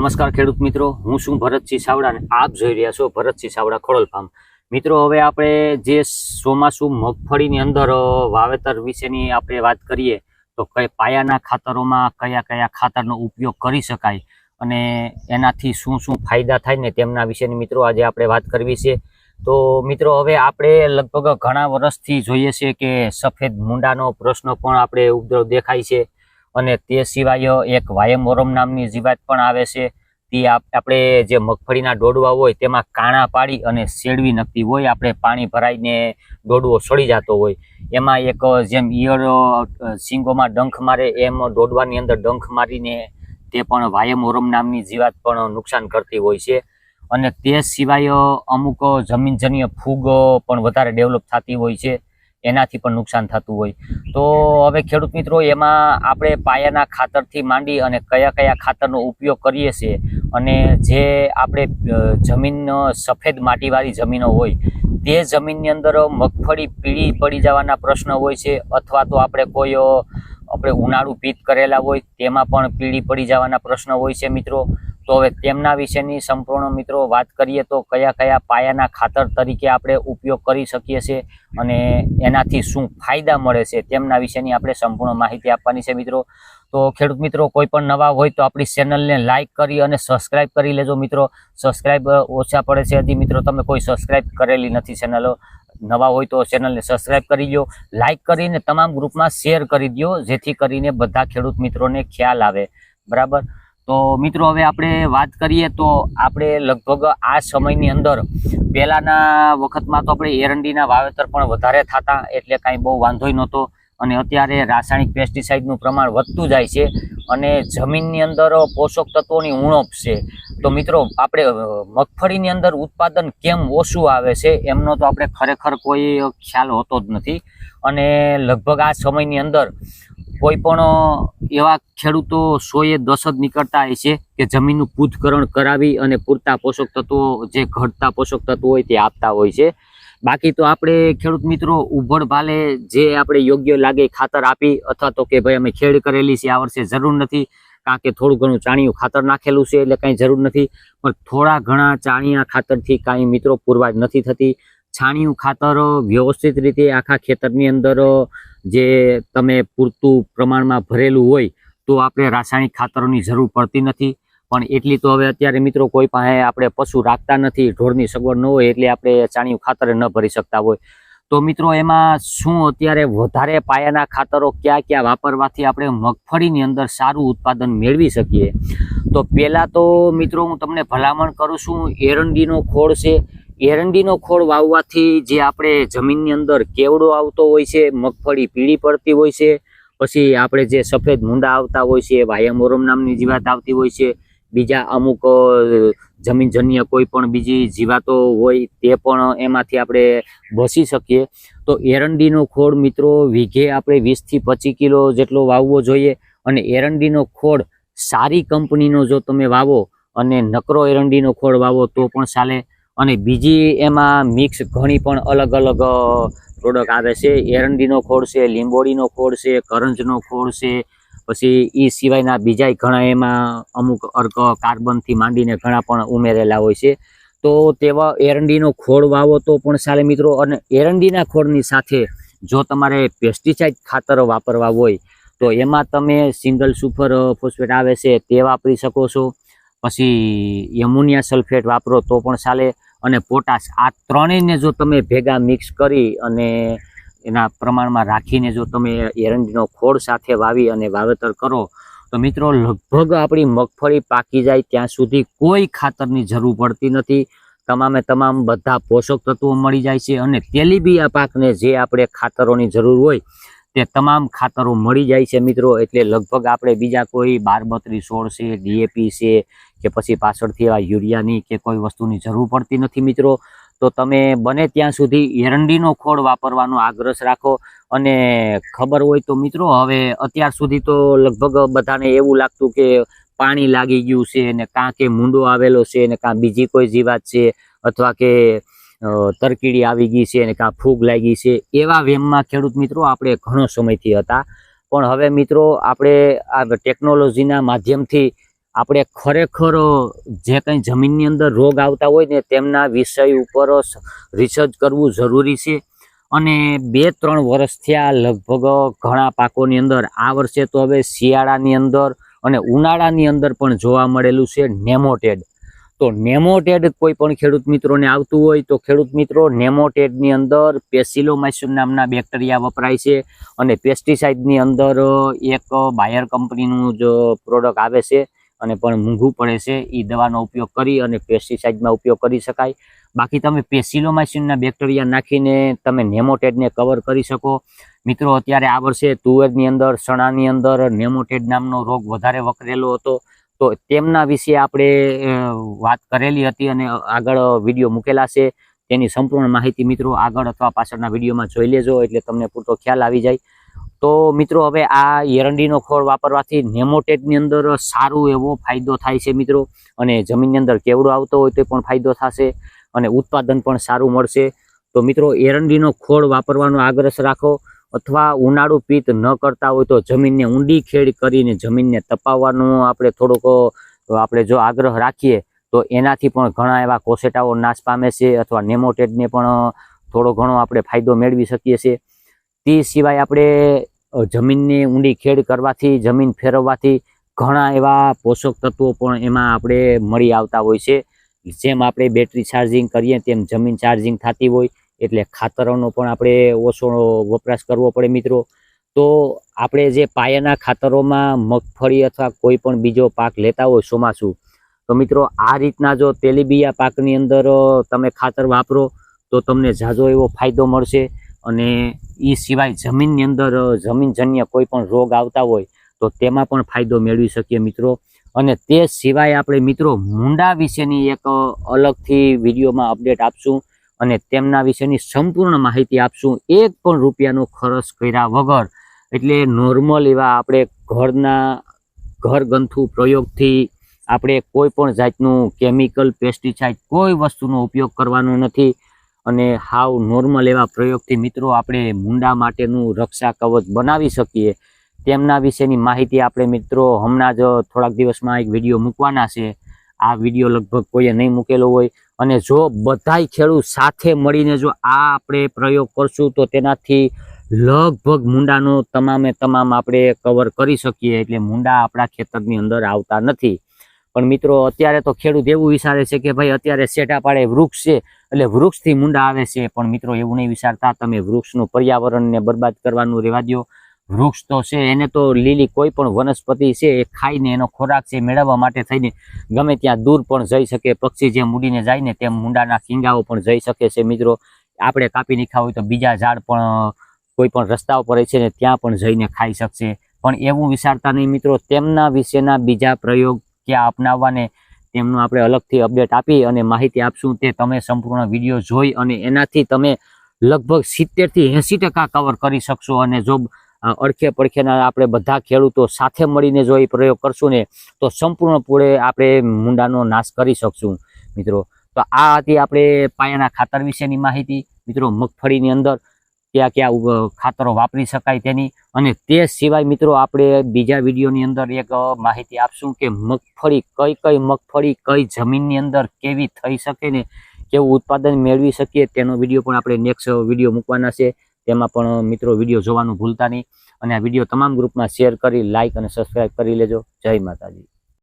નમસ્કાર ખેડૂત મિત્રો, હું છું ભરતસિંહ સાવડા અને આપ જોઈ રહ્યા છો ભરતસિંહ સાવડા ખોડલ ફાર્મ મિત્રો, હવે આપણે જે ચોમાસુ મગફળીની અંદર વાવેતર વિશેની આપણે વાત કરીએ, તો કઈ પાયાના ખાતરોમાં કયા કયા ખાતરનો ઉપયોગ કરી શકાય અને એનાથી શું શું ફાયદા થાય ને તેમના વિશેની મિત્રો આજે આપણે વાત કરવી છે. તો મિત્રો, હવે આપણે લગભગ ઘણા વર્ષથી જોઈએ છે કે સફેદ મૂંડાનો પ્રશ્ન પણ આપણે ઉપદ્રવ દેખાય છે. અને તે સિવાય એક વાયમોરમ નામની જીવાત પણ આવે છે. તે આપ- આપણે જે મગફળીના ડોડવા હોય તેમાં કાણા પાડી અને શેડવી નક્કી હોય, આપણે પાણી ભરાઈને ડોડવો સડી જતો હોય. એમાં એક જેમ ઈયળ સિંગોમાં ડંખ મારે, એમ ડોડવાની અંદર ડંખ મારીને તે પણ વાયમોરમ નામની જીવાત પણ નુકસાન કરતી હોય છે. અને તે સિવાય અમુક જમીનજન્ય ફૂગ પણ વધારે ડેવલપ થતી હોય છે. એનાથી પણ નુકસાન થતું હોય. તો હવે ખેડૂત મિત્રો, એમાં આપણે પાયાના ખાતરથી માંડી અને કયા કયા ખાતરનો ઉપયોગ કરીએ છીએ અને જે આપણે જમીન સફેદ માટીવાળી જમીનો હોય, તે જમીનની અંદર મગફળી પીળી પડી જવાના પ્રશ્ન હોય છે, અથવા તો આપણે કોઈ આપણે ઉનાળુ પીત કરેલા હોય, તેમાં પણ પીળી પડી જવાના પ્રશ્ન હોય છે મિત્રો. તો હવે તેમના વિશેની સંપૂર્ણ મિત્રો વાત કરીએ તો કયા કયા પાયાના ખાતર તરીકે આપણે ઉપયોગ કરી શકીએ છીએ અને એનાથી શું ફાયદા મળે છે તેમના વિશેની આપણે સંપૂર્ણ માહિતી આપવાની છે મિત્રો. તો ખેડૂત મિત્રો, કોઈ પણ નવા હોય તો આપણી ચેનલને લાઇક કરી અને સબસ્ક્રાઈબ કરી લેજો મિત્રો. સબસ્ક્રાઈબ ઓછા પડે છે હજી મિત્રો, તમે કોઈ સબસ્ક્રાઈબ કરેલી નથી ચેનલો નવા હોય તો ચેનલને સબસ્ક્રાઇબ કરી દો લાઇક કરીને તમામ ગ્રુપમાં શેર કરી દો જેથી કરીને બધા ખેડૂત મિત્રોને ખ્યાલ આવે. બરાબર? તો મિત્રો, હવે આપણે વાત કરીએ તો આપણે લગભગ આ સમયની અંદર પહેલાંના વખતમાં તો આપણે એરંડીના વાવેતર પણ વધારે થતા, એટલે કાંઈ બહુ વાંધોય નહોતો. અને અત્યારે રાસાયણિક પેસ્ટિસાઇડનું પ્રમાણ વધતું જાય છે અને જમીનની અંદર પોષક તત્વોની ઉણપ છે. તો મિત્રો આપણે મગફળીની અંદર ઉત્પાદન કેમ ઓછું આવે છે એમનો તો આપણે ખરેખર કોઈ ખ્યાલ હોતો જ નથી. અને લગભગ આ સમયની અંદર કોઈ પણ એવા ખેડૂતો સોએ દસ જ નીકળતા હોય છે કે જમીનનું પૂથકરણ કરાવી અને પૂરતા પોષક તત્વો જે ઘટતા પોષક તત્વો હોય તે આપતા હોય છે. બાકી તો આપણે ખેડૂત મિત્રો ઉભળ ભાલે જે આપણે યોગ્ય લાગે ખાતર આપી અથવા તો કે ભાઈ અમે ખેડ કરેલી છે આ વર્ષે જરૂર નથી. કારણ કે થોડું ઘણું ચાણિયું ખાતર નાખેલું છે એટલે કાંઈ જરૂર નથી. પણ થોડા ઘણા ચાણિયા ખાતરથી કાંઈ મિત્રો પુરવાર નથી થતી. છાણિયું ખાતર વ્યવસ્થિત રીતે આખા ખેતરની અંદર, જે તમે પૂરતું પ્રમાણમાં ભરેલું હોય, તો આપણે રાસાયણિક ખાતરોની જરૂર પડતી નથી. પણ એટલી તો હવે અત્યારે મિત્રો કોઈ પાસે આપણે પશુ રાખતા નથી, ઢોરની સગવડ ન હોય એટલે આપણે ચાણિયું ખાતર ન ભરી શકતા હોય. તો મિત્રો, એમાં શું અત્યારે વધારે પાયાના ખાતરો ક્યાં ક્યાં વાપરવાથી આપણે મગફળીની અંદર સારું ઉત્પાદન મેળવી શકીએ? તો પહેલાં તો મિત્રો, હું તમને ભલામણ કરું છું, એરંડીનો ખોળ છે. એરંડીનો ખોળ વાવવાથી જે આપણે જમીનની અંદર કેવડો આવતો હોય છે, મગફળી પીળી પડતી હોય છે, પછી આપણે જે સફેદ મૂંડા આવતા હોય છે, વાયમોરમ નામની જીવાત આવતી હોય છે બીજા અમુક જમીનજન્ય કોઈ પણ બીજી જીવાતો હોય તે પણ એમાંથી આપણે બસી શકીએ. તો એરંડીનો ખોળ મિત્રો વીઘે આપણે વીસથી પચીસ કિલો જેટલો વાવવો જોઈએ અને એરંડીનો ખોળ સારી કંપનીનો જો તમે વાવો અને નકરો એરંડીનો ખોળ વાવો તો પણ ચાલે. અને બીજી એમાં મિક્સ ઘણી પણ અલગ અલગ પ્રોડક્ટ આવે છે. એરંડીનો ખોળ છે લીંબોડીનો ખોળ છે, કરંજનો ખોળ છે પછી એ સિવાયના બીજાય ઘણા એમાં અમુક અર્ક કાર્બનથી માંડીને ઘણા પણ ઉમેરેલા હોય છે. તો તેવા એરંડીનો ખોળ વાવો તો પણ ચાલે મિત્રો. અને એરંડીના ખોળની સાથે જો તમારે પેસ્ટિસાઇડ ખાતરો વાપરવા હોય, તો એમાં તમે સિંગલ સુપર ફોસ્ફેટ આવે છે તે વાપરી શકો છો. પછી એમોનિયા સલ્ફેટ વાપરો તો પણ ચાલે. અને પોટાશ આ ત્રણેયને જો તમે ભેગા મિક્સ કરી અને એના પ્રમાણમાં રાખીને જો તમે એરંડીનો ખોળ સાથે વાવી અને વાવેતર કરો, તો મિત્રો લગભગ આપણી મગફળી પાકી જાય ત્યાં સુધી કોઈ ખાતરની જરૂર પડતી નથી. તમામે તમામ બધા પોષક તત્વો મળી જાય છે અને તેલીબિયા પાકને જે આપણે ખાતરોની જરૂર હોય, તે તમામ ખાતરો મળી જાય છે મિત્રો. એટલે લગભગ આપણે બીજા કોઈ બાર બત્રીસ સોળ છે, ડીએપી છે, કે પછી પાછળથી એવા યુરિયાની કે કોઈ વસ્તુની જરૂર પડતી નથી મિત્રો. તો તમે બને ત્યાં સુધી એરંડીનો ખોળ વાપરવાનો આગ્રહ રાખો. અને ખબર હોય તો મિત્રો, હવે અત્યાર સુધી તો લગભગ બધાને એવું લાગતું કે પાણી લાગી ગયું છે ને કાં કે મૂંડો આવેલો છે ને કાં બીજી કોઈ જીવાત છે અથવા કે તરકીડી આવી ગઈ છે ને કાં ફૂગ લાગી છે એવા વેમમાં ખેડૂત મિત્રો આપણે ઘણો સમયથી હતા. પણ હવે મિત્રો, આપણે આ ટેકનોલોજીના માધ્યમથી આપણે ખરેખર જે કંઈ જમીનની અંદર રોગ આવતા હોય ને તેમના વિષય ઉપર રિસર્ચ કરવું જરૂરી છે. અને બે ત્રણ વર્ષ થયા લગભગ ઘણા પાકોની અંદર, આ વર્ષે તો હવે શિયાળાની અંદર અને ઉનાળાની અંદર પણ જોવા મળેલું છે નેમોટેડ. તો નેમોટેડ કોઈ પણ ખેડૂત મિત્રોને આવતું હોય તો ખેડૂત મિત્રો, નેમોટેડની અંદર પેસિલોમાઇસિન નામના બેક્ટેરિયા વપરાય છે અને પેસ્ટિસાઇડની અંદર એક બાયર કંપનીનું જ પ્રોડક્ટ આવે છે. અને પણ મોંઘું પડે છે એ દવાનો ઉપયોગ કરી અને પેસ્ટિસાઇડમાં ઉપયોગ કરી શકાય. બાકી તમે પેસિલોમાઇસિનના બેક્ટેરિયા નાખીને તમે નેમોટેડને કવર કરી શકો. મિત્રો, અત્યારે આ વર્ષે તુવેરની અંદર, ચણાની અંદર નેમોટેડ નામનો રોગ વધારે વકરેલો હતો. તો તેમના વિશે આપણે વાત કરેલી હતી અને આગળ વીડિયો મૂકેલા છે. તેની સંપૂર્ણ માહિતી મિત્રો આગળ અથવા પાછળના વિડીયોમાં જોઈ લેજો, એટલે તમને પૂરતો ખ્યાલ આવી જાય. તો મિત્રો, હવે આ એરંડીનો ખોળ વાપરવાથી નેમોટેડની અંદર સારું એવો ફાયદો થાય છે મિત્રો. અને જમીનની અંદર કેવડો આવતો હોય તો પણ ફાયદો થશે અને ઉત્પાદન પણ સારું મળશે. તો મિત્રો, એરંડીનો ખોળ વાપરવાનો આગ્રહ રાખો અથવા ઉનાળુ પિત ન કરતા હોય તો જમીનને ઊંડી ખેડ કરીને જમીનને તપાવવાનો આપણે થોડોક, આપણે જો આગ્રહ રાખીએ તો એનાથી પણ ઘણા એવા કોસેટાઓ નાશ પામે છે અથવા નેમોટેડને પણ થોડો ઘણો આપણે ફાયદો મેળવી શકીએ છીએ. તે સિવાય આપણે જમીનને ઊંડી ખેડ કરવાથી, જમીન ફેરવવાથી ઘણા એવા પોષક તત્વો પણ એમાં આપણે મળી આવતા હોય છે. જેમ આપણે બેટરી ચાર્જિંગ કરીએ, તેમ જમીન ચાર્જિંગ થતી હોય, એટલે ખાતરોનો પણ આપણે ઓછો વપરાશ કરવો પડે મિત્રો. તો આપણે જે પાયાના ખાતરોમાં મગફળી અથવા કોઈ પણ બીજો પાક લેતા હોય ચોમાસું, તો મિત્રો આ રીતના જો તેલીબિયા પાકની અંદર તમે ખાતર વાપરો, તો તમને ઝાઝો એવો ફાયદો મળશે. અને એ સિવાય જમીનની અંદર જમીનજન્ય કોઈ પણ રોગ આવતા હોય, તો તેમાં પણ ફાયદો મેળવી શકીએ મિત્રો. અને તે સિવાય આપણે મિત્રો મૂંડા વિશેની એક અલગથી વિડીયોમાં અપડેટ આપશું અને તેમના વિશેની સંપૂર્ણ માહિતી આપશું, એક પણ રૂપિયાનો ખર્ચ કર્યા વગર. એટલે નોર્મલ એવા આપણે ઘરના ઘરગંથુ પ્રયોગથી આપણે કોઈ પણ જાતનું કેમિકલ, પેસ્ટિસાઇડ કોઈ વસ્તુનો ઉપયોગ કરવાનો નથી. અને હાવ નોર્મલ એવા પ્રયોગથી મિત્રો આપણે મુંડા માટેનું રક્ષા કવચ બનાવી શકીએ. તેમના વિશેની માહિતી આપણે મિત્રો હમણાં જ થોડાક દિવસમાં એક વીડિયો મૂકવાના છે. આ વીડિયો લગભગ કોઈએ નહીં મૂકેલો હોય. અને જો બધાય ખેડૂત સાથે મળીને જો આ આપણે પ્રયોગ કરશું તો તેનાથી લગભગ મુંડાનો તમામે તમામ આપણે કવર કરી શકીએ. એટલે મુંડા આપણા ખેતરની અંદર આવતા નથી. પણ મિત્રો, અત્યારે તો ખેડૂત એવું વિચારે છે કે ભાઈ, અત્યારે સેટા પાડે વૃક્ષ છે, એટલે વૃક્ષથી મુંડા આવે છે. પણ મિત્રો, એવું નહીં વિચારતા. તમે વૃક્ષનું પર્યાવરણને બરબાદ કરવાનું રહેવા દો વૃક્ષ તો છે, એને તો લીલી કોઈ પણ વનસ્પતિ છે, એ ખાઈને એનો ખોરાક છે, મેળવવા માટે થઈને ગમે ત્યાં દૂર પણ જઈ શકે. પક્ષી જેમ મૂડીને જાય ને, તેમ મુંડાના ખીંગાઓ પણ જઈ શકે છે, મિત્રો. આપણે કાપી નીખા હોય તો બીજા ઝાડ પણ, કોઈ પણ રસ્તા ઉપર છે ને, ત્યાં પણ જઈને ખાઈ શકશે. પણ એવું વિચારતા નહીં, મિત્રો. તેમના વિશેના બીજા પ્રયોગ ક્યાં અપનાવવાને તેમનું આપણે અલગથી અપડેટ આપી અને માહિતી આપશું. તે તમે સંપૂર્ણ વીડિયો જોઈ અને એનાથી તમે લગભગ સિત્તેરથી એંસી ટકા કવર કરી શકશો અને જો અડખે પડખેના આપણે બધા ખેડૂતો સાથે મળીને જો એ પ્રયોગ કરશું ને, તો સંપૂર્ણપણે આપણે મુંડાનો નાશ કરી શકશું. મિત્રો, તો આ હતી આપણે પાયાના ખાતર વિશેની માહિતી. મિત્રો, મગફળીની અંદર કયા કયા ખાતરો વાપરી શકાય તેની. અને તે સિવાય મિત્રો આપણે બીજા વિડીયોની અંદર એક માહિતી આપશું કે મગફળી કઈ કઈ મગફળી કઈ જમીનની અંદર કેવી થઈ શકે ને કેવું ઉત્પાદન મેળવી શકીએ તેનો વીડિયો પણ આપણે નેક્સ્ટ વીડિયો મૂકવાના છે. તેમાં પણ મિત્રો વીડિયો જોવાનું ભૂલતા નહીં. અને આ વીડિયો તમામ ગ્રુપમાં શેર કરી લાઇક અને સબસ્ક્રાઇબ કરી લેજો. જય માતાજી.